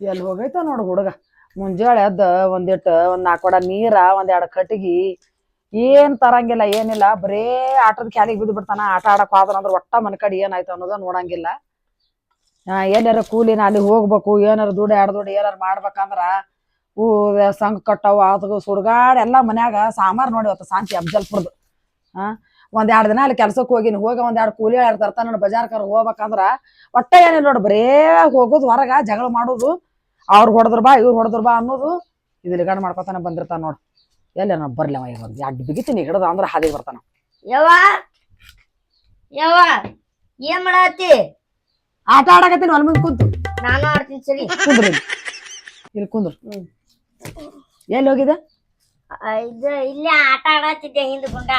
ಎಲ್ಲಿ ಹೋಗೈತ ನೋಡು ಹುಡುಗ? ಮುಂಜಾಳೆ ಎದ್ದ ಒಂದಿಟ್ಟು ಒಂದ್ ನಾಲ್ಕು ಕೊಡ ನೀರ ಒಂದೆರಡು ಕಟ್ಟಿಗೆ. ಏನ್ ತರಂಗಿಲ್ಲ, ಏನಿಲ್ಲ. ಬರೇ ಆಟದ ಕ್ಯಾಲಿಗೆ ಬಿದ್ದು ಬಿಡ್ತಾನ. ಆಟ ಆಡಕ್ ಹೋದ್ರ ಒಟ್ಟ ಮನ ಕಡೆ ಏನಾಯ್ತು ಅನ್ನೋದ ನೋಡಂಗಿಲ್ಲ. ಎಲ್ಲಾರ ಕೂಲಿನ ಅಲ್ಲಿ ಹೋಗ್ಬೇಕು, ಏನಾರ ದುಡ್ಡು ಎರಡು ದುಡ್ಡು ಏನಾರ ಮಾಡ್ಬೇಕಂದ್ರ ಹೂ ಸಂಘ ಕಟ್ಟವು ಅದು ಸುಡ್ಗಾಡ್ ಎಲ್ಲ ಮನ್ಯಾಗ ಸಾಮಾರ್ ನೋಡಿ ಅವತ್ತು ಶಾಂತಿ ಅಫ್ಜಲ್ಪುರ್ದು. ಆ ಒಂದೆರಡು ದಿನ ಅಲ್ಲಿ ಕೆಲ್ಸಕ್ಕೆ ಹೋಗಿನಿ ಹೋಗ ಒಂದೆರಡು ಕೂಲಿ, ಎರಡು ತರ್ತಾನ ಬಜಾರ್ಕರ್ ಹೋಗ್ಬೇಕಂದ್ರ ಒಟ್ಟ ಏನಿಲ್ಲ ನೋಡಿ. ಬರೇ ಹೋಗೋದು ಹೊರಗ ಜಗಳ ಮಾಡೋದು. ಅವ್ರು ಹೊಡೆದ್ರ ಬಾ ಇವ್ರು ಹೊಡೆದ್ರ ಬಾ ಅನ್ನೋದು ಇದು ಲಿಗಾಣ ಮಾಡ್ಕೊತಾನೆ ಬಂದಿರ್ತಾನ ನೋಡು. ಎಲ್ಲ ನಾ ಬರ್ಲಿ ಅವ ಎರಡು ಬಿಗಿತೀನಿ ಹಿಡ್ದ ಅಂದ್ರೆ ಹಾದಿ ಬರ್ತಾನ ಯವ್ವ ಯವ್ವ ಏನ್ ಮಾಡತ್ತಿ? ಆಟ ಆಡಕತ್ತೀನಿ ಅಲ್ಲಿ ಮುಂದೆ ಕುಂತು. ನಾನು ಆಡ್ತೀನಿ ಸರಿ. ಕುಂದ್ರಿ ಇಲ್ಲಿ. ಕುಂದ್ರು. ಎಲ್ಲಿ ಹೋಗಿದೆ ಇದು ಇಲ್ಲೇ ಆಟ ಆಡತ್ತಿದ್ದೆ ಹಿಂದ್ ಗುಂಡ.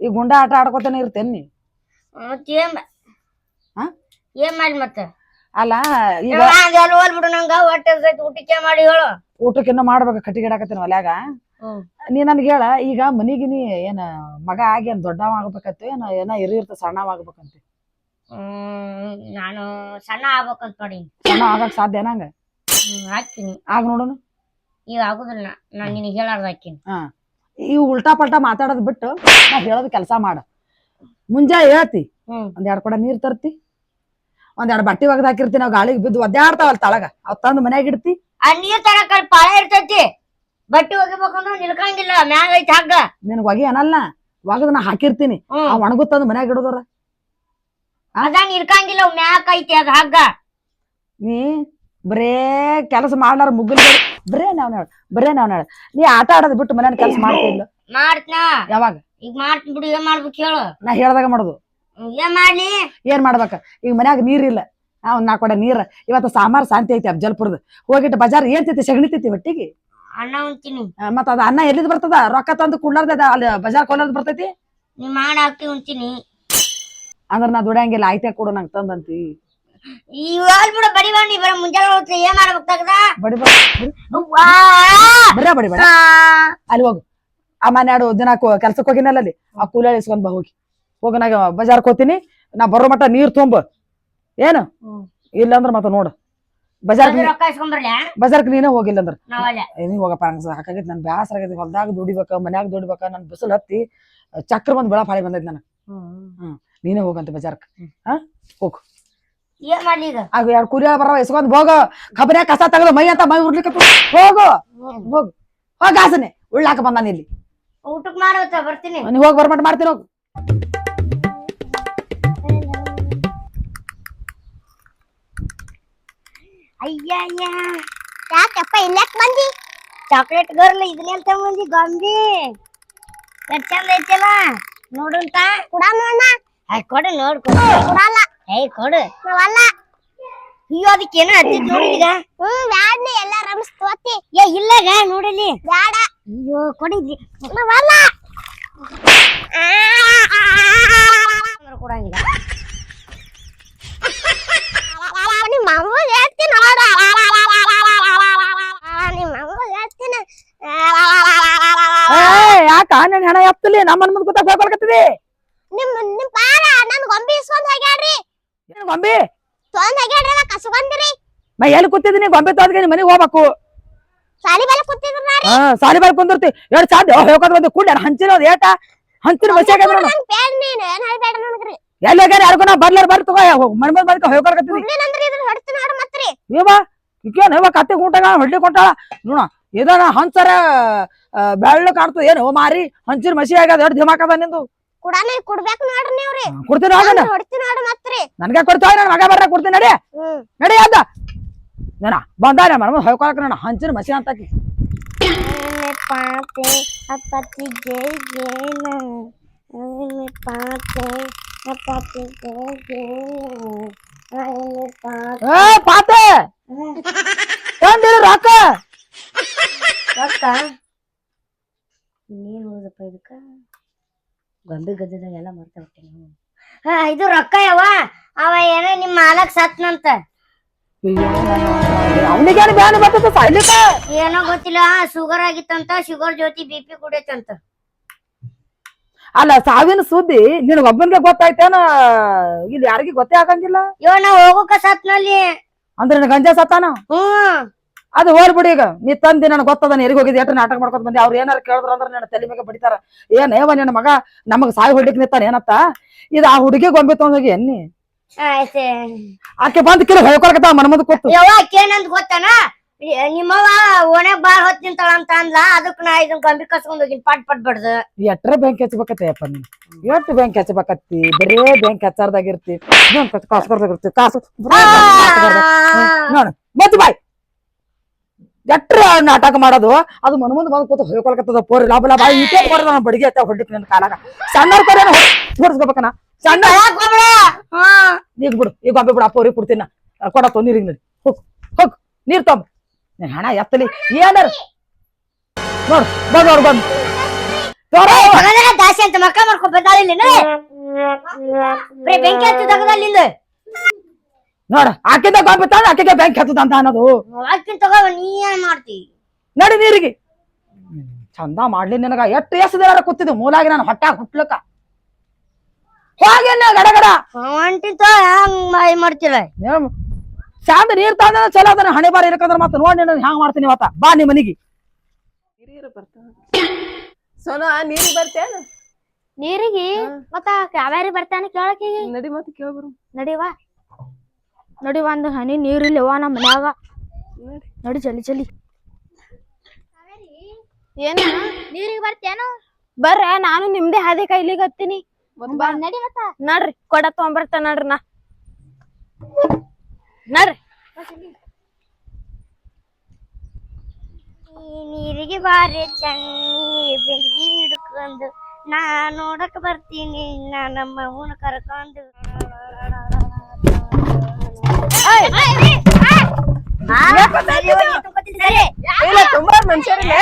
ಈ ಗುಂಡ ಆಟ ಆಡ್ಕೊತಾನೆ ಇರ್ತೇನೆ ನೀ? ಮತ್ ಏನ್ ಮಾ- ಹಾ? ಏನ್ ಮಾಡಿ ಮತ್ತ? ಅಲ್ಲ ಈಗ ಯವ್ವ, ಅದೆಲ್ಲ ಹೋಲ್ ಬಿಡು ನಂಗ ಹೊಟ್ಟೆ ಹಸ್ದೈತಿ, ಊಟಕ್ಕೆ ಮಾಡಿ ಹೇಳು. ಊಟಕ್ಕೆ ಇನ್ನೂ ಮಾಡ್ಬೇಕು ಕಟ್ಟಿಗೆ ಇಡಾಕತ್ತೀನಿ ಹೊಲ್ಯಾಗ. ಹ್ಮ್. ನೀ ನನ್ಗೆ ಹೇಳ ಈಗ ಮನಿಗೆ ನೀ ಏನ ಮಗ ಆಗಿ ಏನ್ ದೊಡ್ಡವ ಆಗ್ಬೇಕತ್ತ ಏನ ಏನ ಇರಿ ಇರ್ತ ಸಣ್ಣವ ಆಗ್ಬೇಕಂತ? ಹ್ಮ್ ನಾನು ಸಣ್ಣ ಆಗ್ಬೇಕಂತ ನೋಡಿ ಸಣ್ಣ ಆಗಕ್ ಸಾಧ್ಯ ನಂಗ ಹಾಕ್ತೀನಿ. ಆಗ ನೋಡೋಣ. ಈಗ ಆಗುದಿಲ್ಲ ನಾನು ನಿನಗೆ ಹೇಳಾರ್ದ ಹಾಕಿನಿ ಹಾ. ಈ ಉಲ್ಟಾ ಪಲ್ಟಾ ಮಾತಾಡೋದ್ ಬಿಟ್ಟು ನಾ ಹೇಳೋದ್ ಕೆಲಸ ಮಾಡ. ಮುಂಜಾನೆ ಹೇಳ್ತಿ ಹ್ಮ್. ಒಂದ್ ಎರಡ್ ಕೊಡ ನೀರ್ ತರ್ತಿ. ಒಂದ್ ಬಟ್ಟಿ ಒಗದ್ ಹಾಕಿರ್ತಿ ನಾವು ಗಾಳಿಗೆ ಬಿದ್ದು ಒದ್ದಾಡ್ತಾವಲ್ ತಳಗ. ಅವ್ ತಂದು ಮನ್ಯಾಗ ಇಡ್ತಿ. ಆ ನೀರ್ ತರಕ ಅಲ್ಲಿ ಪಾಳೆ ಇರ್ತೈತಿ. ಬಟ್ಟೆ ಒಗಿಬೇಕಂದ್ರ ನಿಲ್ಕಂಗಿಲ್ಲ ಮ್ಯಾಗ ಐತಿ ಹಗ್ಗ. ನಿನಗ್ ಒಗಿ ಏನಲ್ಲ ಒಗದ ನಾ ಹಾಕಿರ್ತೀನಿ. ಹ್ಮ್. ಆ ಒಣಗುತ್ ತಂದ ಮನ್ಯಾಗ ಇಡೋದ್ರ ಅದ ನಿಲ್ಕಂಗಿಲ್ಲ ಅವ್ ಮ್ಯಾಕ್ ಐತಿ ಅದ ಹಗ್ಗ. ನೀ ಬರೇ ಕೆಲಸ ಮಾಡ್ಲಾರ ಮುಗ್ಗಲ್ ಬರೇ ನಾವ್ ನೋಡ್ ಬರೇ ನಾವ್ ನೋಡ್ ನೀ ಆಟ ಆಡೋದ್ ಬಿಟ್ಟು ಮನ್ಯಾನ ಕೆಲಸ ಮಾಡ್ತಿಲ್ಲ ಮಾಡ್ತನ? ಯಾವಾಗ? ಈಗ ಮಾಡ್ತೀನಿ ಬಿಡು ಏನ್ ಮಾಡ್ಬೇಕು ಹೇಳು. ನಾ ಹೇಳ್ದಾಗ ಮಾಡೋದು. ಏನ್ ಮಾಡ್ಲಿ? ಏನ್ ಮಾಡ್ಬೇಕ? ಈಗ ಮನ್ಯಾಗ ನೀರಿಲ್ಲ. ಆ ಒಂದ್ ನಾಲ್ಕು ಕೊಡ ನೀರ್. ಇವತ್ತು ಸಾಂಬಾರ್ ಶಾಂತಿ ಐತಿ ಅಫ್ಜಲ್ಪುರ್ದು ಹೋಗಿಟ್ಟು ಬಜಾರ್ ಏನ್ ತಿಂತಿ? ಸಗಣಿ ತಿಂತಿ ಹೊಟ್ಟಿಗೆ ಅಣ್ಣ ಉಂತೀನಿ ಆ, ಮತ್ತ್ ಅದ ಅನ್ನ ಎಲ್ಲಿದ್ ಬರ್ತದ? ರೊಕ್ಕ ತಂದು ಕುಡ್ಲಾರ್ದ ಅಲ್ಲಿ ಬಜಾರ್ ಕೊಲ್ಲದ್ ಬರ್ತೈತಿ? ನೀ ಮಾಡಿ ಹಾಕ್ತಿ ಉಂತೀನಿ ಅಂದ್ರ ನಾ ದುಡಿಯಂಗಿಲ್ಲ ಆಯ್ತೆ ಕೊಡು ನಂಗೆ ತಂದಂತಿ. ಇವಾಗ ಬಿಡು ಬಡಿ ಬಾ ನೀ ಬರ ಮುಂಜಾನೆ ಹೋಗ್ತಿ ಏನ್ ಮಾಡ್ಬೇಕಾಗದ ಬಡಿ ಬಾ ಬರ ಬಡಿ ಬೇಡ ಅಲ್ಲಿ ಹೋಗು. ಆ ಮನ್ಯಾಡು ದಿನ ಕೆಲ್ಸಕ್ಕೆ ಹೋಗಿನಲ್ಲ ಅಲ್ಲಿ. ಆ ಕೂಲಿ ಇಸ್ಕೊಂಡ್ ಬಾ ಹೋಗಿ. ಹೋಗಿ ನಾ ಬಜಾರ್ಕ್ ಹೋಗ್ತೀನಿ ನಾ ಬರೋ ಮಟ್ಟ ನೀರ್ ತುಂಬ. ಏನು? ಇಲ್ಲ ಅಂದ್ರೆ ಮತ್ತ ನೋಡು. ಬಜಾರ್ ಬಜಾರ್ಕ್ ನೀನೇ ಹೋಗಿಲ್ಲ ಅಂದ್ರೆ ನೀ ಹೋಗಪ್ಪ ಹಂಗ ಸಾಕಾಗೈತಿ ನನ್ ಬ್ಯಾಸರ ಆಗೈತಿ ಹೊಲ್ದಾಗ ದುಡಿಬೇಕ ಮನ್ಯಾಗ ದುಡಿಬೇಕ ನನ್ ಬಿಸಿಲು ಹತ್ತಿ ಚಕ್ರ ಬಂದ್ ಬೆಳ ಪಾಳಿ ಬಂದೈತಿ ಹ್ಮ್. ನೀನೇ ಹೋಗಂತ ಬಜಾರ್ಕ್. ಹಾ ಹೋಗು. ಏನ್ ಮಾಡ್ಲಿ ಈಗ? ಆಗ ಎರಡು ಕುರಿ ಬರವ ಎಸ್ಕೊಂಡ್ ಹೋಗ. ಕಬ್ಬನ್ಯಾಗ ಕಸ ತಗದು ಮೈ ಅಂತ ಮೈ ಉರ್ಲಿಕ್ಕೆ ಹೋಗು. ಹೋಗು. ಹೋಗ ಆಸನೆ ಉಳ್ಳಾಕ ಬಂದಾನ ಇಲ್ಲಿ. ಊಟಕ್ ಮಾಡವತ್ತ ಬರ್ತೀನಿ. ನೀ ಹೋಗಿ ಬರ್ಮಟ್ ಮಾಡ್ತೀನಿ ಹೋಗು. ಅಯ್ಯ ಅಯ್ಯ ಯಾಕಪ್ಪ ಇಲ್ಲಾಕ್ ಬಂದಿ ಚಾಕ್ಲೇಟ್ ಗರ್ಲ್ ಇದನ್ನ ಅಂತ ಬಂದಿ ಗೊಂಬಿ ಎಷ್ಟ್ ಚಂದ ಐತಲ್ಲ ನೋಡುಂತ ಕುಡಾಮ ಅಣ್ಣ ಆಯ್ ಕೊಡು ನೋಡ್ ಕೊಡು ಕೊಡಲ್ಲ ಏಯ್ ಕೊಡು ನಾವಲ್ಲ ಅಯ್ಯೋ ಅದಕ್ಕೇನೋ ಹತ್ತಿದ್ ನೋಡಿ ಈಗ ಹ್ಮ್ ಬ್ಯಾಡ್ನಿ ಎಲ್ಲ ರಮ್ಸ್ ತೋತಿ ಏ ಇಲ್ಲಾಗ ನೋಡಲಿ ಬ್ಯಾಡ ಅಯ್ಯೋ ಕೊಡಿದ್ಲಿ ನಾವಲ್ಲ ಕೊಡಂಗಿಲ್ಲ ಹೆಣ ಎತ್ತಲಿ ನಮ್ಮ ಮುಂದ್ ಕೂತ ಹೋಗ್ಕೊಳಕತ್ತಿದಿ ನಿಮ್ ನಿಮ್ ಪಾರ ನನ್ ಗೊಂಬಿ ಇಸ್ಕೊಂಡ್ ಹೋಗ್ಯಾಡ್ರಿ ಏನ್ ಗೊಂಬಿ? ತೊಂದ್ ಹೋಗ್ಯಾಡ್ರಿ ನಾ ಕಸ್ಕೊಂಡ್ರಿ ಮೈ ಎಲ್ಲಿ ಕೂತಿದ್ದೀನಿ ಗೊಂಬೆ ತೋದ್ಗೆ ಮನೆಗೆ ಹೋಗ್ಬೇಕು? ಸಾಲಿ ಮೇಲೆ ಕೂತಿದ್ರ ನಾ ಹಾ ಸಾಲಿ ಬಾರಿ ಕುಂದಿರ್ತಿ. ಎರಡ್ ಸಾಧ್ಯ? ಹೇಳ್ಕೊತ ಬಂದು. ಕುಡ್ಡ ಹಂಚಿನ ಏಟ? ಹಂಚಿನ ಬಸ್ಸಾಗ ನೋಡು ನಂಗ್ ಬೇಡ ನೀನು ಏನ್ ಹೇಳ್ಬೇಡ ನನಗ್ರಿ. ಎಲ್ಲಿ ಹೋಗ್ಯಾರ ಯಾರಿಗೂ ನಾ ಬರ್ಲಾರ ಬರ್ತ ಮನೆ ಬಂದ್ ಬಂದ್ಕ ಹೋಗ್ಕೊಳಕತ್ತಿದಿ ಹುಡ್ಲಿನಂದ್ರಿ ಇದ್ರ ಹೊಡ್ತೀನಿ ನೋಡ ಮತ್ರಿ. ಇವ ಈಕೇನ್ ಇವ ಕತ್ತೆ ಊಟ ಹೊಡ್ಲಿ ಕೊಟ್ಟಾಳ ನೋಡ. ಇದನ್ನ ಹಂಚರ ಬೆಳ್ಳ ಕಾಣ್ತದ. ಏನು ಮಾರಿ ಹಂಚಿನ ಮಸಿ ಆಗ್ಯದ ಎರಡು ಧಿಮಾಕದ ನಿಂದು? ಕುಡಾನ ಕುಡ್ಬೇಕು ನೋಡ್ರಿ ನೀವ್ರಿ. ಕೊಡ್ತೀನಿ ಹೋಗಣ ಹೊಡ್ತೀನಿ ನೋಡ ಮತ್ರಿ. ನನ್ಗೆ ಕೊಡ್ತಾವ ನನ್ನ ಮಗ ಬರ್ರ ಕೊಡ್ತೀನಿ ನಡಿ. ನಡಿ ಅದ ನಾನ ಬಂದಾರ ಮನ ಹೊಯ್ಕೊಳಕ ನಾನು ಹಂಚಿನ ಮಸಿ ಅಂತಾಕಿ. ಪಾತೆ ಅಪ್ಪತ್ತಿ ಜೈ ಜೇನ ಪಾತೆ ಅಪ್ಪತ್ತಿ ಜೈ ಜೇನ ಪಾತೆ. ಏ ಪಾತೆ! ತಂದಿರು ರೊಕ್ಕ. ರೊಕ್ಕ ಇನ್ನೇನ್ ಹೋದಪ್ಪ ಇದಕ್ಕ? ಗೊಂಬೆ ಗದ್ದದಾಗ ಎಲ್ಲ ಮರ್ತ ಬಿಟ್ಟೆ ಹಾ ಇದು ರೊಕ್ಕ ಯಾವ ಅವ ಏನೋ ನಿಮ್ಮ ಮಾಲಕ್ ಸತ್ನಂತ. ಅವನಿಗೇನು ಬ್ಯಾನ್ ಬರ್ತದ ಸಾಯ್ಲಿಕ್ಕ? ಏನೋ ಗೊತ್ತಿಲ್ಲ ಶುಗರ್ ಆಗಿತ್ತಂತ ಶುಗರ್ ಜೊತೆ ಬಿ ಪಿ ಕುಡಿಯತ್ತಂತ. ಅಲ್ಲ ಸಾವಿನ ಸುದ್ದಿ ನಿನಗ ಒಬ್ಬನ್ಗೆ ಗೊತ್ತಾಯ್ತೇನ? ಇಲ್ಲಿ ಯಾರಿಗೂ ಗೊತ್ತೇ ಆಗಂಗಿಲ್ಲ. ಇವ ನಾ ಹೋಗೋಕ ಸತ್ನಲ್ಲಿ. ಅಂದ್ರೆ ನಿನ್ ಗಂಜಾ ಸತ್ತಾನ? ಹ್ಮ್. ಅದು ಹೋಗ್ಬಿಡಿ ಈಗ. ನೀ ತಂದಿ ನನಗೆ ಗೊತ್ತದ ಎರಿಗೆ ಹೋಗಿದ್ದೆ? ಎಟ್ಟ ನಾಟಕ ಮಾಡ್ಕೊತ ಬಂದಿ? ಅವ್ರು ಏನಾರು ಕೇಳಿದ್ರು ಅಂದ್ರೆ ನನ್ನ ತಲೆ ಮೇಲೆ ಬಡಿತಾರ. ಏನ್ ಏವ ನಿನ್ನ ಮಗ? ನಮಗ್ ಸಾಯಿ ಹೊಡ್ಲಿಕ್ ನಿಂತಾನ ಏನತ್ತ ಇದು ಆ ಹುಡುಗಿ ಗೊಂಬೆ ತಗೊಂಡೋಗಿ ಎನ್ನಿ? ಆಕೆ ಬಂದ್ ಕಿಲ ಹೇಳ್ಕೊಳಕತ್ತ ಮನ ಮುಂದೆ ಕೂತು. ಯವ್ವ ಕೇನಂತ ಗೊತ್ತಾನ? ನಿಮ್ಮವ್ವ ಓಣ್ಯಾಗ ಬಾಳ್ ಹೊತ್ ನಿಂತಾಳ ಅಂತ ಅಂದ್ಲ. ಅದಕ್ಕೆ ನಾ ಇದನ್ ಗೊಂಬಿ ಕಸ್ಕೊಂಡ್ ಹೋಗಿ ಪಟ್ ಪಟ್ ಬಡ್ದು. ಎಟ್ರ ಬ್ಯಾಂಕ್ ಹಚ್ಚಬೇಕತ್ತೆ ಅಪ್ಪ ನೀನು? ಎಷ್ಟು ಬ್ಯಾಂಕ್ ಹಚ್ಬೇಕತ್ತಿ? ಬರೇ ಬ್ಯಾಂಕ್ ಹಚ್ಚಾರ್ದಾಗಿರ್ತಿ ಕಾಸು ಕಾಸು ಕಾಸು ನೋಡು. ಮತ್ತೆ ಬಾಯ್. ಎಟ್ರ ನಾಟಕ ಮಾಡೋದು? ಅದು ಮನ ಮುಂದೆ ಬಂದು ಕೂತು ಹೇಳ್ಕೊಳಕತ್ತದ ಪೋರಿ. ಲಾಭ ಲಾಭ ಇಟ್ಟೇ ಕೊಡ್ದ ನಾನು ಬಡಿಗೆ ಅತ್ತ ಹೊಡಿಕ್ ನನ್ನ ಕಾಲಾಗ. ಸಣ್ಣ ಕೊರೇನ ಹೊಡ್ಸ್ಕೋಬೇಕನ? ಸಣ್ಣ ಈಗ ಬಿಡು ಈಗ ಗೊಂಬೆ ಬಿಡು ಆ ಪೋರಿ ಕೊಡ್ತೀನಿ. ಕೊಡತ್ತೋ ನೀರಿಗೆ ನೀರು. ಹೋಗ್ ಹೋಗ್ ನೀರ್ ತೊಂಬ ನೀನ್ ಹಣ ಎತ್ತಲಿ. ಏನಾರ? ನೋಡು ಬಂದ್ ನೋಡು ಬಂದ್. ದಾಸಿ ಅಂತ ಮಕ್ಕ ಮಾಡ್ಕೊಂಡ್ ಬಂದಾಳಿಲ್ಲ ಬರೀ ಬೆಂಕಿ ಹಚ್ಚಿ ತಗದಲ್ಲಿ ನೋಡ ಆಕಿಂದ ಗೊಂಬೆ ತಂದ ಆಕೆಗೆ ಬ್ಯಾಂಕ್ ಹತ್ತದ ಅಂತ ಅನ್ನೋದು. ತಗೋ ನೀ ಏನ್ ಮಾಡ್ತಿ? ನಡಿ ನೀರಿಗೆ. ಚಂದ ಮಾಡ್ಲಿ ನಿನಗ. ಎಷ್ಟು ಎಷ್ಟು ದಿನ ಕೂತಿದ್ದು ಮೂಲಾಗಿ ನಾನು ಹೊಟ್ಟಾಗ ಹುಟ್ಲಕ್ಕ. ಹೋಗೇನ ಗಡಗಡ ಹೊಂಟಿತ ಹಂಗ್ ಮಾಡಿ ಮಾಡ್ತಿಲ್ಲ ಏನ್ ಚಂದ ನೀರ್ ತಂದ ಚಲೋ ಅದನ್ನ ಹಣೆ ಬಾರಿ ಇರಕಂದ್ರ ಮತ್ತೆ ನೋಡಿ ನಾನು ಹ್ಯಾಂಗ ಮಾಡ್ತೀನಿ ಇವತ್ತ. ಬಾ ನಿಮ್ಮ ಮನಿಗೆ. ಸೋನಾ ನೀರಿಗೆ ಬರ್ತೇನ? ನೀರಿಗೆ? ಮತ್ತ ಕಾವೇರಿ ಬರ್ತಾನೆ ಕೇಳಕ್ಕೆ ನಡಿ ಮತ್ತೆ ಕೇಳ್ಬರು ನಡಿವ ನೋಡಿ ಒಂದು ಹನಿ ನೀರಿಲ್ಲವ ನಮ್ಮ ಮನ್ಯಾಗ. ನೋಡಿ ಚಲಿ ಚಲಿ ಏನ? ನೀರಿಗೆ ಬರ್ತೇನು ಬರ್ರ ನಾನು ನಿಮ್ದೇ ಹಾದಿ ಕೈಲಿಗೆ ಹತ್ತೀನಿ. ನಡಿ ಮತ್ತ. ನಡ್ರಿ ಕೊಡ ತೊಂಬರ್ತ ನಡ್ರಿ ನಾ. ನಡ್ರಿ. ನೀರಿಗೆ ಬಾರಿ ಚನ್ನಿ ಬೆಂಕಿ ಹಿಡ್ಕೊಂಡು ನಾ ನೋಡಕ್ ಬರ್ತೀನಿ ನಾ ನಮ್ಮ ಅವನ ಕರ್ಕೊಂಡು. ಇಲ್ಲ ತುಂಬಾ ಮನುಷ್ಯರಿಲ್ಲ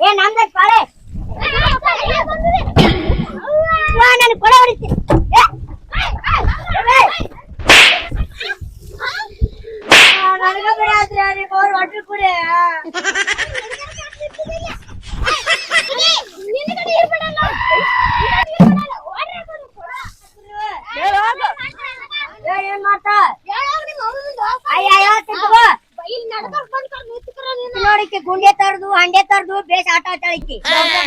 ಏ ನಮ್ದ ಪಾಳೆ ವಾ ನನ್ ಕೊಡ ಹೊಡಿತಿ ನನಗ ಬೇರೆ ಆದ್ರೆ ಅವ್ರಿಗೆ ಅವ್ರು ಹೊಟ್ರು ಕುಡಿ ಏನ್ ಮಾಡ್ತಾ ಅಯ್ಯ ಅಯ್ಯ ತಿಳ್ಕೊ. ನೋಡಿಕ್ಕೆ ಗುಂಡೆ ತರದು ಹಂಡೆ ತರದು ಬೇಸ್ ಆಟ ಆಟಾಳಿಕ್ಕಿ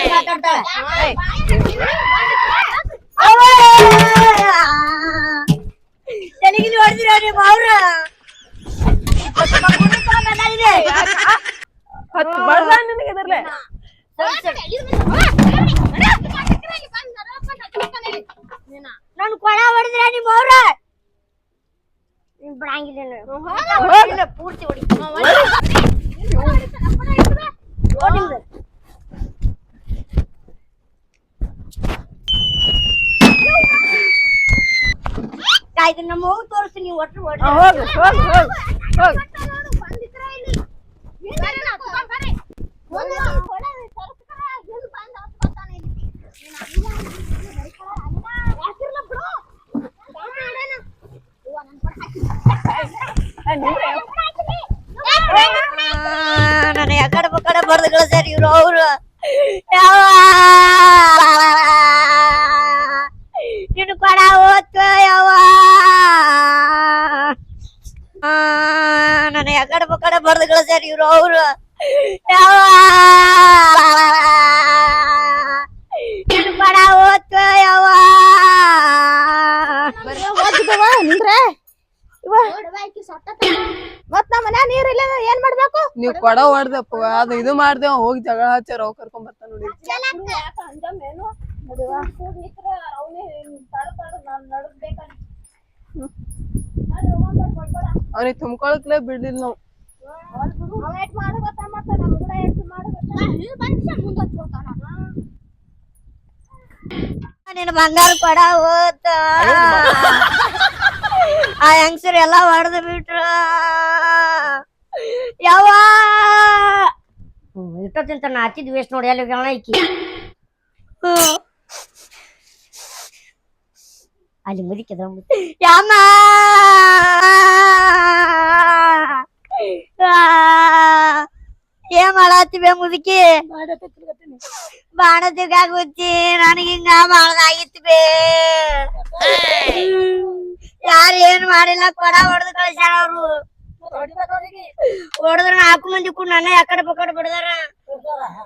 ಮಾತಾಡ್ತಾಳ ತೆಲಿಗಿಲಿ ಹೊಡೆದಿರ ನಿಮ್ಮ ಅವ್ರ ಹತ್ತು ಬರ್ದ ನಿನಗೆ ಇದ್ರಲೆ ನನ್ ಕೊಳ ಹೊಡೆದಿರ ನಿಮ್ಮ ಅವ್ರ ಬಿಡಂಗಿಲ್ಲ ಇಲ್ಲ, ಪೂರ್ತಿ ಹೊಡಿ ಹೊಡಿಮ್ದು. ಆಯ್ತು ನಮ್ಮ ಹೋಗಿ ತೋರಿಸಿ ನೀವು ಒಟ್ಟು ಹೋಗಿ ಹೋಗು ಹೋಗು ಹೋಗು. ಹೋಗು ನನ್ನ ಯಾಕಡೆ ಪಕ್ಕಡೆ ಬರ್ದು ಕಳಿಸ್ಯಾರ ಇವ್ರು ಅವ್ರು ಯಾವ ನಿನ್ನ ಕೊಡ ಹೋತ ಯಾವ ನನ್ನ ಯಾಕಡೆ ಪಕ್ಕಡೆ ಬರ್ದು ಸರ್ ಇವ್ರು ಅವ್ರು. ಯಾವ ನಿನ್ನ ಕೊಡ ಹೋತ ಯಾವ ನಿಂದ್ರೆ. ಮತ್ ನಮ್ಮ ಮನ್ಯಾಗ ನೀರ್ ಇಲ್ಲ ಏನ್ ಮಾಡ್ಬೇಕು? ನೀವ್ ಕೊಡ ಹೊಡ್ದಪ್ಪ ಅದು ಇದು ಮಾಡ್ದೇವ ಹೋಗಿ ಜಗಳ ಹಚ್ಚಾರ ಅವ್ ಕರ್ಕೊಂಡ್ ಬರ್ತಾನ ನೋಡಿ ಅವ್ನಿಗೆ ತುಂಬ್ಕೊಳಕ್ಲೇ ಬಿಡ್ಲಿಲ್ಲ ನಾವು. ನಿನ್ನ ಬಂಗಾರ ಕೊಡ ಹೋತ. ಆ ಹೆಂಗಸರು ಎಲ್ಲ ಹೊಡೆದು ಬಿಟ್ರು. ಯಾವ ಹ್ಮ್ ಇಟ್ಟೊತ್ತಿಂತ ನಾಚಿದ್ ವೇಸ್ಟ್ ನೋಡಿ ಅಲ್ಲಿ ಗಣ ಹ್ಮ್. ಅಲ್ಲಿ ಮುದಿಕಿದ ಯಾಮ ಮಾಡತ್ತೀವಿ ಮುದುಕಿ? ಬಾಣ ತಿರ್ಗಾಗುತ್ತಿ ನನಗೆ ಹಿಂಗ ಮಾಡದಾಗಿತ್ತು ಬೇ ಯಾರು ಏನ್ ಮಾಡಿಲ್ಲ ಕೊಡ ಹೊಡೆದು ಕಳಿಸ್ಯಾರ ಅವ್ರು. ಹೊಡೆದ್ರ ನಾಲ್ಕು ಮಂದಿ ಕೂಡ ನನ್ನ ಯಾಕಡೆ ಪಕಡೆ ಬಿಡದಾರ.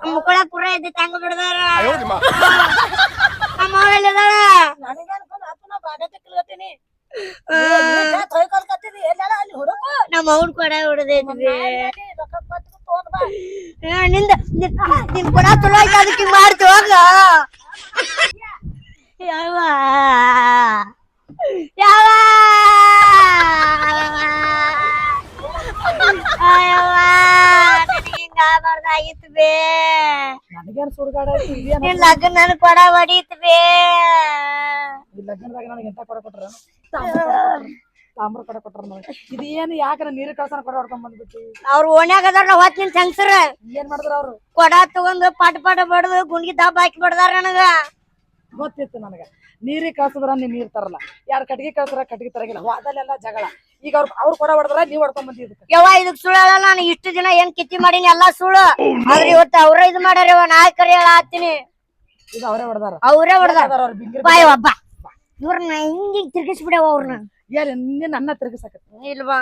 ಮುಕ್ಕಳ ಪುರ ಇದ್ದ ತಂಗ ಬಿಡದಾರ. ನಮ್ಮ ಎಲ್ಲಿದಾರ? ನಮ್ಮ ಅವ್ನ ಕೊಡ ಹೊಡೆದೈತಿ ನಿಂದ ನಿನ್ ನಿನ್ ಕೊಡ ಚಲೋ ಐತಿ ಅದಕ್ಕೆ ಹಿಂಗ್ ಮಾಡ್ತಿ ಹೋಗ ಯಾವ ಯಾವ ಅಯ್ಯವ್ವ, ನನಗ್ ಹಿಂಗ್ ಆಗ್ಬಾರ್ದಾಗಿತ್ತು ಬೇ ನನಗೇನ್ ಸುಡ್ಗಾಡ ಐತಿ ಇದೇನ್ ನಿನ್ ಲಗ್ನ ನನ್ ಕೊಡ ಹೊಡೀತ್ ಬೇ ಈ ಲಗ್ನದಾಗ ನನಗೆ ಎಂತ ಕೊಡ ಕೊಟ್ರ ತಾಮ್ರ ಕೊಡ ಇದು ಏನು ನೀರು ಕಳ್ಸನ ಕೊಡ ಹೊಡ್ಕೊಂಡ್ ಬಂದ್ಬಿಟ್ಟಿ ಅವ್ರ ಓಣ್ಯಾಗ ಅದಾರ ಹೊತ್ತಿನ ಸಂಗ್ಸರ ಏನ್ ಮಾಡಿದ್ರ ಅವ್ರು? ಕೊಡ ತಗೊಂಡು ಪಟ ಪಟ ಬಡ್ದು ಗುಂಡಿ ದಬ್ಬ ಹಾಕಿ ಬಿಡ್ದಾರ ನನಗ. ಗೊತ್ತಿತ್ತು ನನಗ. ನೀರಿ ಕಳ್ಸಿದ್ರ ನೀವ್ ನೀರ್ ತರಲ್ಲ. ಯಾರು ಕಟ್ಗೆ ಕಳ್ಸಿದ್ರ ಕಟ್ಗೆ ತರಗಿಲ್ಲ. ವಾದಲ್ಲೆಲ್ಲ ಜಗಳ. ಈಗ ಅವ್ರ ಅವ್ರು ಕೊಡ ಹೊಡೆದ್ರ ನೀವ್ ಹೊಡ್ಕೊಂಡ್ ಬಂದಿದ್ದಕ್ಕೆ ಯವ್ವ ಇದಕ್ ಸುಳ್ಳಲ್ಲ ನಾನು. ಇಷ್ಟು ದಿನ ಏನ್ ಕಿತ್ತಿ ಮಾಡೀನಿ ಎಲ್ಲಾ ಸುಳ್ಳು. ಆದ್ರೆ ಇವತ್ತು ಅವ್ರ ಇದು ಮಾಡ್ಯಾರ ನಾ ಕರಿ ಹೇಳತ್ತೀನಿ ಇದು ಅವರೇ ಹೊಡೆದಾರ. ಅವ್ರೇ ಹೊಡೆದಾರ. ಅವ್ರ? ಬಿಂಗಿರ್ ಬಾಯ್ ಒಬ್ಬ ಇವ್ರನ್ನ ಹಿಂಗ್ ಹಿಂಗ್ ತಿರ್ಗಿಸ್ಬಿಡವ ಅವ್ರನ್ನ ಏನ್ ನಿನ್ನ ಅನ್ನ ತಿರುಗಿಸಕತ್ತ ಇಲ್ವಾ?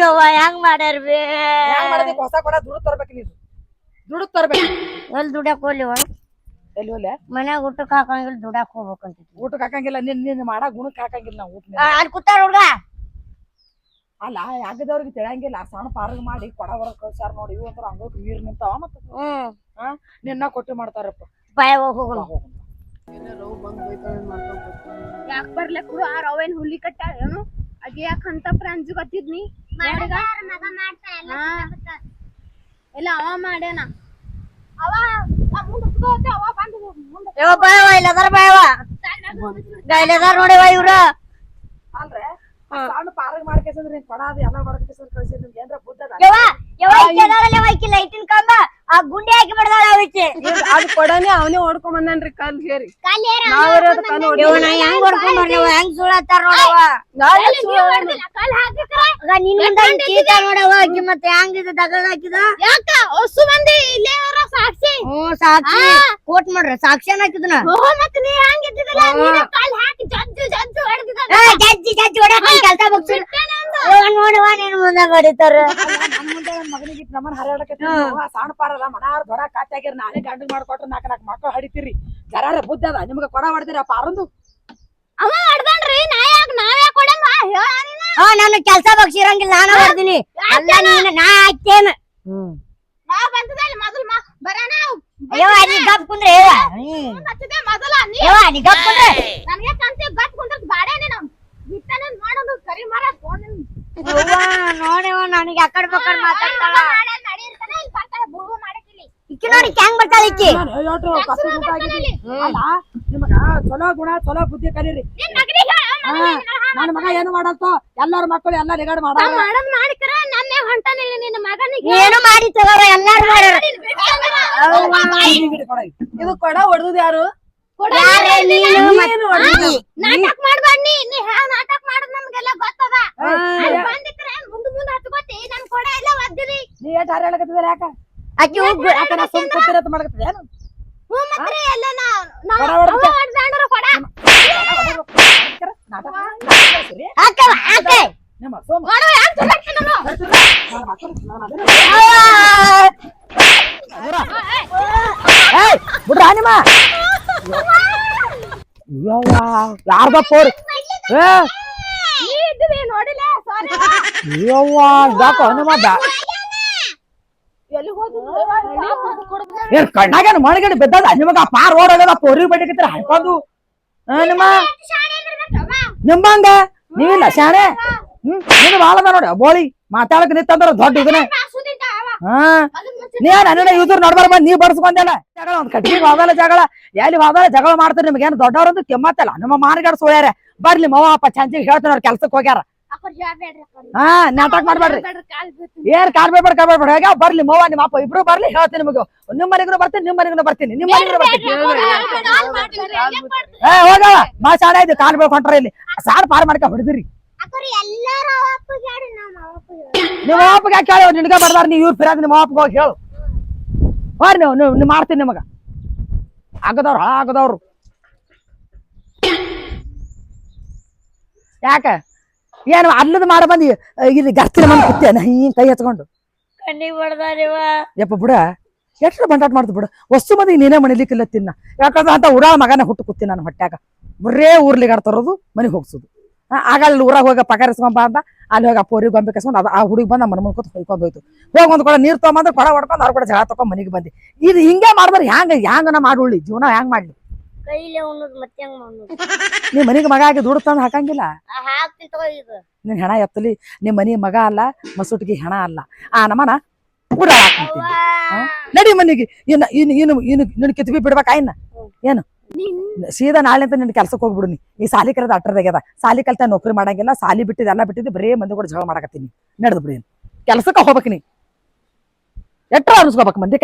ಯವ್ವ ಹೆಂಗ್ ಮಾಡ್ಯಾರ ಬೇ? ಹೊಸ ಕೊಡ ದುಡ್ಡು ತರ್ಬೇಕು ನೀನು. ದುಡ್ಡು ತರ್ಬೇಕು. ಎಲ್ ದುಡ್ಯಾಕ್ ಹೋಗ್ಲಿವ ಎಲ್ಲಿ ಒಲೆ ಮನ್ಯಾಗ ಊಟಕ್ಕೆ ಹಾಕಂಗಿಲ್ಲ ದುಡ್ಯಾಕ್ ಹೋಗ್ಬೇಕಂತ ಊಟಕ್ಕೆ ಹಾಕಂಗಿಲ್ಲ ನಿನ್ ನಿನ್ ಮಾಡ ಗುಣಕ್ಕೆ ಹಾಕಂಗಿಲ್ಲ ನಾವು ಊಟ ಅಲ್ಲಿ ಕೂತಾರ ಹುಡ್ಗ? ಅಲ್ಲ ಯಾಗದವ್ರಿಗೆ ತಿಳಿಯಂಗಿಲ್ಲ ಸಣ್ಣ ಪಾರ್ಗ್ ಮಾಡಿ ಕೊಡ ಹೊರಗ್ ಕಳ್ಸಾರ ನೋಡಿ ಇವು ಅಂತಾರ ಹಂಗೋಕ್ ನೀರ್ ನಿಂತಾವ ಮತ್ತ. ಹ್ಮ್. ನಿನ್ನ ಕೊಟ್ಟು ಮಾಡ್ತಾರಪ್ಪ. ಬಾಯ್ ಹೋಗೋಣ ಯಾಕ್ ಬರ್ಲಕ್ ಕುಡು? ಆ ರವೇನ್ ಹುಲಿ ಕಟ್ಟ ಏನು? ಅಗಿ ಯಾಕ ಅಂತ ಪ್ರಾಂಜು ಕತ್ತಿದ್ನಿ ಎಲ್ಲ ಅವ ಮಾಡ್ಯಾನ. ಸಣ್ಣ ಪಾರ್ಗ್ ಮಾಡ್ಕೇಸಂದ್ರೆ ಕೊಡ ಅದು ಎಲ್ಲ ಹೊರಗ್ ಕಳ್ಸಿದ್ ಏನ್ರ ಬುದ್ಧ ಲೈಟಿನ ಕಂಬ. ಆ ಗುಂಡಿ ಹಾಕಿ ಬಿಡ್ದಾಳ ಅವಕ್ಕೆ ಅದ್ ಕೊಡನೆ ಅವನೇ ಹೊಡ್ಕೊಂಡ್ ಬಂದನ್ರಿ ಕಲ್ ಹೇರಿ ಹೆಂಗ್ ಹೊಡ್ಕೊಂಡ್ ಬರ್ಲಿ ಹೆಂಗ್ ಸುಳತ್ತಾರ ನೋಡವ ನಿನ್ ಮುಂದೆ ಚೀತಾ ನೋಡವ ಮತ್ತೆ ದಗದ ಹಾಕಿದ? ಯಾಕ? ಹೊಸು ಇಲ್ಲೇ ಸಾಕ್ಷಿ. ಕೋಟ್ ಮಾಡ್ರ ಸಾಕ್ಷ್ಯಾನ ಹಾಕಿದನ? ಜಜ್ಜು ಜಜ್ಜು ಹೊಡೆದಿದ್ದ ಜಜ್ಜಿ ಜಜ್ಜಿ ಹೊಡಕ್ ಕೆಲ್ಸ ಮುಗ್ಸಿರ್ ನೋಡವ ನಿನ್ ಮುಂದೆ ಮಗನಿಗೆ ಸಣ್ಣ ಪಾರಲ್ಲ ಮನಾರ್ ದೊಡ್ಡ ಕಾತ್ಯಾಗಿರ್ ನಾನೇ ಗಂಡು ಮಾಡ್ಕೊಟ್ರೆ ನಾಲ್ಕು ನಾಲ್ಕು ಮಕ್ಕಳು ಹಡಿತೀರಿ. ಜರಾರ ಬುದ್ಧ ಅದ ನಿಮ್ಗೆ ಕೊಡ ಹೊಡ್ದಿರ ಆ ಪಾರಂದು ಅವ ಹೊಡ್ದಾನ್ರಿ ನಾ ಯಾಕೆ ನಾವ್ ಯಾಕ ಕೊಡಂಗ ಹೇಳ ನೀನ ಹಾ ನಾನು ಕೆಲ್ಸ ಬಗ್ಸಿರಂಗಿಲ್ಲ ನಾನು ಹೊಡ್ದಿನಿ. ಅಲ್ಲ ನೀನು ನಾ ಹಾಕ್ತೇನೆ. ಹ್ಮ್. ನಾ ಬಂದದಲ್ಲಿ ಮೊದಲು ಮಾ ಗಪ್ ಕುಂದ್ರೆ ಹ್ಮ್. ಹಚ್ಚಿದೆ ಮೊದಲ ನೀ ಯವ್ವ ನೀ ಗಪ್ ಕುಂದ್ರೆ. ನನಗೆ ಗಪ್ ಕುಂದ್ರಕ್ ಬಾಡೆ ನೀನು. ಬಿತ್ತನೆ ಮಾಡೋದು ಕರಿ ಮರ ಫೋನ್ ಯವ್ವ ನೋಡವ ನನಗೆ ಅಕಡ್ ಪಕ್ಕಡ್ ಮಾತಾಡ್ತಾಳ. ಇಲ್ಲಿ ಬರ್ತಾಳೆ ಬುಳ್ವು ಮಾಡಕ್ಕಿಲ್ಲಿ. ಇಕ್ಕಿ ನೋಡಿ ಹೆಂಗ್ ಬರ್ತಾಳ ಇಕ್ಕಿ? ಅಲ್ಲ ನಿಮಗ ಚಲೋ ಗುಣ ಚಲೋ ಬುದ್ಧಿ ಕರೀರಿ ನನ್ನ ಮಗ ಏನು ಮಾಡಲ್ತ ಎಲ್ಲಾರ ಮಕ್ಕಳು ಎಲ್ಲ ನಿಗಾಡ್ ಮಾಡ ಏನು ಮಾಡಿ ಎಲ್ಲಾರು ಇದು ಕೊಡ ಹೊಡೆದ್ ಯಾರು. ನಾಟಕ ಮಾಡ್ಬಾಡ್ನಿ ನೀ ಹೇಳ ನಾಟಕ ಮಾಡೋದ್ ನಮ್ಗೆಲ್ಲ ಗೊತ್ತದ ಮುಂದ್ ಮುಂದ್ ಹತ್ಕೋತಿ ನನ್ ಕೊಡ ಎಲ್ಲ ಒದ್ದಿರಿ ನೀ ಏಟ್ ಹಾರಾಡಕತ್ತಿದ್ರ ಯಾಕ ಆಕಿ ಹೋಗ್ ಯಾಕ ನಾ ಸುಮ್ ಕೂತಿರತ್ ಯಾರ್ದ ಪೋರಿ ಏ. ನೋಡಿಲ್ಲ ಸಾರಿ ಯವ್ವ ಯಾಕೋ ನಿಮ್ಮ ಏನ್ ಕಣ್ಣಾಗೇನ್ ಮಳಗಡೆ ಬಿದ್ದದ? ನಿಮಗ ಪಾರ್ ಓಡೋದ ಪೋರಿ ಬಡಿಕತ್ತರ ಹಾಕೊಂಡು ನಿಮ್ಮ? ನಿಮ್ಮಂಗ? ನೀವಿಲ್ಲ ಶಾಣೆ? ಹ್ಮ್ ನೀನು ಬಾಳ ಅದ ನೋಡಿ ಬೋಳಿ. ಮಾತಾಡಕ್ ನಿತ್ತಂದ್ರ ದೊಡ್ಡ ಇದನ್ನ. ಹಾ ನೀ ನನ್ನ ಇವ್ರು ನೋಡ್ಬಾರ ಬಂದ್ ನೀ ಬಡ್ಸ್ಕೊಂಡೆಲ್ಲ ಜಗಳ ಒಂದ್ ಕಟ್ಟಿಗೆ ಹೋದಲ್ಲ ಜಗಳ. ಎಲ್ಲಿ ಹೋದಲ್ಲ ಜಗಳ ಮಾಡ್ತಾರೆ ನಿಮ್ಗೇನು ಅಂತ ಕೆಮ್ಮತ್ತಲ್ಲ. ನಮ್ಮ ಮಾನಗಾಡ ಸೋಳ್ಯಾರ ಬರ್ಲಿ ಮವ ಅಪ್ಪ ಚಂಚಿಗೆ ಹೇಳ್ತಾನ ಅವ್ರ ಕೆಲ್ಸಕ್ಕೆ ಹೋಗ್ಯಾರ. ಹಾ ನಾಟಕ ಮಾಡ್ಬೇಡ್ರಿ. ಹೇಳ್ಬೇಡ್ರಿ, ಕಾಲ್ ಬೀಳ್ತೀನಿ. ಏನ್ ಕಾರ್ಬೇಡ್ಬೇಡ ಕಾರ್ಬೇಡ್ಬೇಡ ಹೇಗ ಬರ್ಲಿ ಮೋವ ನಿಮ್ಮ ಅಪ್ಪ ಇಬ್ರು ಬರ್ಲಿ ಹೇಳ್ತೀನಿ ನಿಮಗೆ. ನಿಮ್ಮ ಮನೆಗೂ ಬರ್ತೀನಿ ನಿಮ್ಮ ಮನೆಗೂ ಬರ್ತೀನಿ ನಿಮ್ಮ ಮನೆಗೂ ಬರ್ತೀನಿ. ಹೆಂಗ್? ಏ ಹೋಗವ ಮಾ ಶಾಣ ಇದು ಕಾಲ್ ಬೆಳ್ಕೊಂಡ್ರ ಇಲ್ಲಿ. ಸಾರ್ ಪಾರ್ ಮಾಡ್ಕ ಹೊಡೆದ್ರಿ. ನಮ್ಮ ಅಪ್ಪಗೆ ಯಾಕೆ ಹೇಳಿ ನಿನಗ ಬರ್ದಾರ ನೀವು ಇವ್ರು ಫಿರಾದ್ ನಿಮ್ಮ ಅಪ್ಪಗೆ ಹೋಗಿ ಹೇಳು. ಹೋರಿ ನೀವು ನೀವು ನೀವು ಮಾಡ್ತೀನಿ ನಿಮಗ. ಆಗದವ್ರು ಆಗದವ್ರು ಯಾಕ? ಏನು ಅಲ್ಲದ ಮಾಡ ಬಂದಿ ಇಲ್ಲಿ ಗರ್ತಿನ ಬಂದು ಕುತ್ತೇನ ಹಿಂಗ್ ಕೈ ಹಚ್ಕೊಂಡು ಕಣ್ಣಿಗೆ ಬಡ್ದಾರಿವ ಯಪ್ಪ ಬಿಡ ಎಷ್ಟು ಬಂಟಾಟ ಮಾಡ್ತು ಬಿಡು? ವಸ್ತು ಮಂದಿ ನೀನೇ ಮಣಿಲಿಕ್ಕಿಲ್ಲ ತಿನ್ನ. ಯಾಕಂದ್ರೆ ಅಂತ ಊರಾಳ ಮಗನ ಹುಟ್ಟು ಕೂತೀನಿ ನಾನು ಹೊಟ್ಯಾಗ. ಬರೇ ಊರ್ಲಿಗಾಡ್ ತರೋದು ಮನೆಗೆ ಹೋಗ್ಸೋದು. ಆಗ ಅಲ್ಲಿ ಊರಾಗ ಹೋಗಿ ಪಗಾರ ಇಸ್ಕೊಂಬ ಅಂತ ಅಲ್ಲಿ ಹೋಗಿ ಅಪ್ಪ ಪೋರಿ ಗೊಂಬೆ ಕಸ್ಕೊಂಡು ಅದು ಆ ಹುಡುಗಿ ಬಂದು ಮನ ಮುಂದ್ಕೊತ ಹೊಯ್ಕೊಂಡು ಹೋಯ್ತು. ಹೋಗಿ ಒಂದು ಕೂಡ ನೀರು ತೊಗೊಂಬಂದ್ರೆ ಕೊಡ ಹೊಡ್ಕೊಂಡು ಅವ್ರ ಕೂಡ ಜಗಳ ತಕೊಂಡು ಮನೆಗೆ ಬಂದು. ಇದು ಹಿಂಗೆ ಮಾಡಿದ್ರೆ ಹ್ಯಾಂಗ ಹ್ಯಾಂಗನ ಮಾಡುಳ್ಳಿ? ಜೀವನ ಹ್ಯಾಂಗ್ ಮಾಡ್ಲಿ? ಕೈಲೇ ಉಣ್ಣುದು ಮತ್ತೆ ಹೆಂಗ್ ಮಾಡೋದು ನೀ ಮನೆಗೆ ಮಗ ಆಗಿ ದುಡ್ಡು ತಂದು ಹಾಕಂಗಿಲ್ಲ? ತಗೋ ನಿನ್ ಹೆಣ ಎತ್ತಲಿ ನಿಮ್ ಮನಿ ಮಗ ಅಲ್ಲ ಮಸೂಟಿಗೆ ಹೆಣ ಅಲ್ಲ. ಆ ಹಾಕೊಂತೀನಿ ನಡಿ ಮನಿಗೆ. ಇನ್ನು ಇನ್ನು ಇನ್ನು ಇನ್ನು ನಿನ್ನ ಕಿತ್ಬಿ ಬಿಡ್ಬೇಕಾ ಇನ್ನ? ಏನು? ಸೀದಾ ನಾಳೆ ಅಂತ ನಿನ್ ಕೆಲ್ಸಕ್ಕೆ ಹೋಗ್ಬಿಡು ನೀ. ಈ ಸಾಲಿ ಕಲಿದ ಅಟ್ಟರ್ದಾಗ್ಯದ ಸಾಲಿ ಕಲ್ತ ನೌಕರಿ ಮಾಡಂಗಿಲ್ಲ ಸಾಲಿ ಬಿಟ್ಟಿದ್ ಎಲ್ಲ ಬಿಟ್ಟಿದ್ ಬರೇ ಮಂದಿ ಕೂಡ ಜಗಳ ಮಾಡಕತ್ತೀನಿ. ನಡೆದು ಬಿಡಿ ಕೆಲ್ಸಕ್ಕ ಹೋಗ್ಬೇಕು ನೀ. ಎಟ್ರ ಅನ್ಸ್ಕೋಬೇಕು ಮಂದಿ